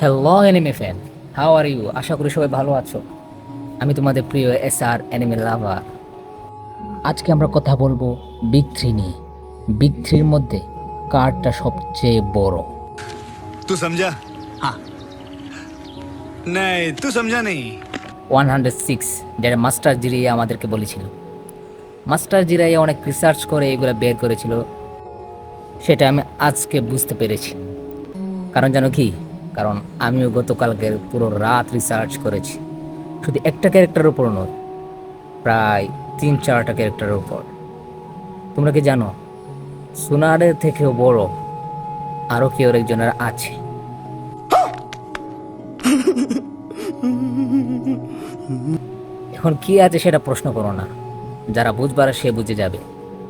Hello anime fan how are you আশা করি সবাই ভালো আছো। আমি তোমাদের প্রিয় এস আর অ্যানিমে লাভার আজকে আমরা কথা বলব বিগ থ্রি নিয়ে। বিগ থ্রির মধ্যে কারটা সবচেয়ে বড়? তুই সমঝা হ্যাঁ নাই তুই সমঝা নেই ওয়ান হান্ড্রেড সিক্স যেটা মাস্টার জিরাইয়া আমাদেরকে বলেছিল। মাস্টার জিরাইয়া অনেক রিসার্চ করে এগুলো বের করেছিল। সেটা আমি আজকে বুঝতে পেরেছি। কারণ জানো কি? কারণ আমিও গতকালকের পুরো রাত রিসার্চ করেছি। শুধু একটা ক্যারেক্টারের উপর নয় প্রায় তিন চারটা ক্যারেক্টারের উপর। তোমরা কি জানো সোনারের থেকেও বড় আরও কেউ একজনের আছে। এখন কি আছে সেটা প্রশ্ন করো না। যারা বুঝবার সে বুঝে যাবে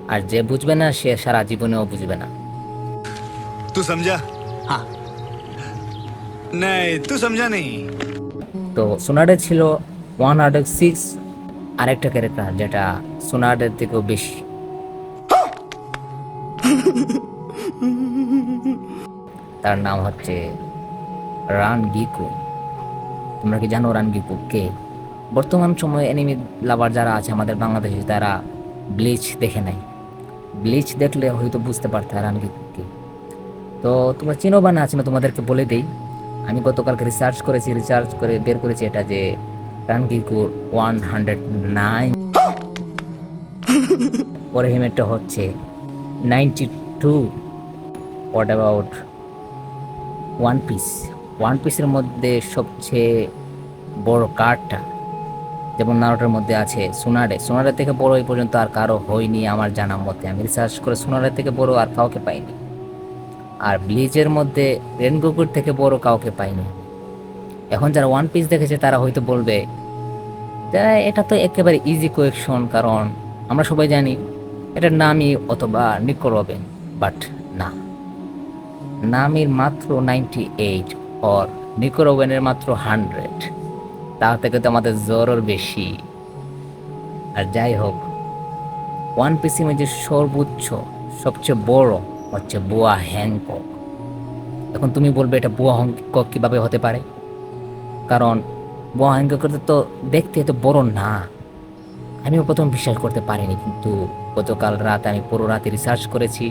আর যে বুঝবে না সে সারা জীবনেও বুঝবে না। তুই সমঝা হ্যাঁ नहीं तू समझा नहीं তো সোনাডে ছিল ওয়ান হান্ড্রেড সিক্স আরেকটা ক্যারেক্টার যেটা সোনাডের থেকেও বেশি তার নাম হচ্ছে রান গিকু তোমরা কি জানো রান গিকু কে বর্তমান সময়ে এনিমি লাভার যারা আছে আমাদের বাংলাদেশে তারা ব্লিচ দেখে নাই ব্লিচ দেখলে হয়তো বুঝতে পারতে রান গিকু কে তো তোমরা চিনো বা না চিনো তোমাদেরকে বলে দেই আমি গতকালকে রিসার্চ করেছি রিসার্চ করে বের করেছি এটা যে রানগিকুর ওয়ান হান্ড্রেড নাইন পরে হিমেটটা হচ্ছে ninety two what about one piece one পিসের মধ্যে সবচেয়ে বড় কার্ডটা যেমন নারোটার মধ্যে আছে সোনারে। সোনারে থেকে বড় এই পর্যন্ত আর কারও হয়নি আমার জানার মতে। আমি রিসার্চ করে সোনারে থেকে বড় আর কাউকে পাইনি। আর ব্লিচের মধ্যে রেনগোকুর থেকে বড় কাউকে পাইনি। এখন যারা ওয়ান পিস দেখেছে, তারা হয়তো বলবে এটা তো একেবারে ইজি কোয়েকশন কারণ আমরা সবাই জানি এটার নামই অথবা নিকো রবেন বাট না। নামির মাত্র নাইনটি এইট অর নিকো ওভেনের মাত্র হান্ড্রেড তা থেকে তো আমাদের জ্বরর বেশি। আর যাই হোক ওয়ান পিসের মধ্যে সর্বোচ্চ, সবচেয়ে বড় হচ্ছে বুয়া হ্যাংকক। এখন তুমি বলবে এটা বুয়া হ্যাংকক কীভাবে হতে পারে? কারণ বুয়া হ্যাংককের তো দেখতে এত বড় না। আমিও প্রথম বিশ্বাস করতে পারিনি, কিন্তু গতকাল রাত আমি পুরো রাতে রিসার্চ করেছি।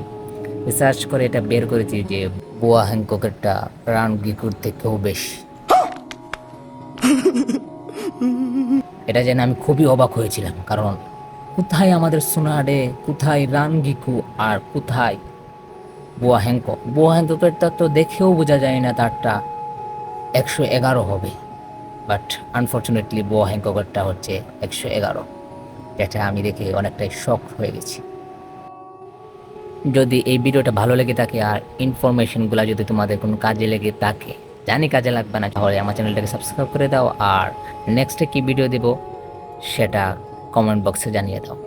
রিসার্চ করে এটা বের করেছি যে বুয়া হ্যাংককেরটা রান গিকুর থেকেও বেশি। এটা জেনে আমি খুবই অবাক হয়েছিলাম, কারণ কোথায় আমাদের সোনাডে, কোথায় রানগিকু আর কোথায় বুয়া হ্যাংকক বুয়া হ্যাংককেরটা তো দেখেও বোঝা যায় না তারটা একশো এগারো হবে। বাট আনফর্চুনেটলি বুয়া হ্যাংককেরটা হচ্ছে একশো এগারো। যেটা আমি দেখে অনেকটাই শক হয়ে গেছি। যদি এই ভিডিওটা ভালো লেগে থাকে আর ইনফরমেশনগুলো যদি তোমাদের কোনো কাজে লেগে থাকে, জানি কাজে লাগবে না, তাহলে আমার চ্যানেলটাকে সাবস্ক্রাইব করে দাও। আর নেক্সটে কি ভিডিও দেব, সেটা কমেন্ট বক্সে জানিয়ে দাও।